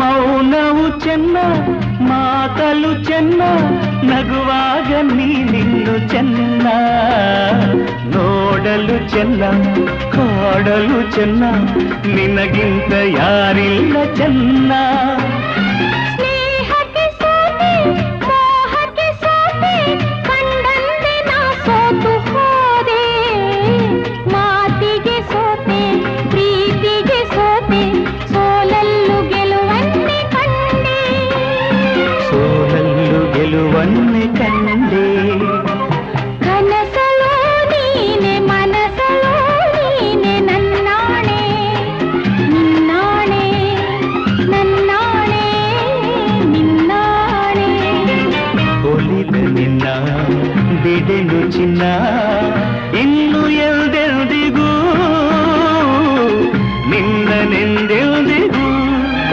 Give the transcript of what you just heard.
ಮೌನವು ಚೆನ್ನ ಮಾತಲು ಚೆನ್ನ ನಗುವಾಗ ನೀ ನಿನ್ನು ಚೆನ್ನ ನೋಡಲು ಚೆನ್ನ ಕಾಡಲು ಚೆನ್ನ ನಿನಗಿಂತ ಯಾರಿಲ್ಲ ಚೆನ್ನ నిన్న బిడెను చిన్నా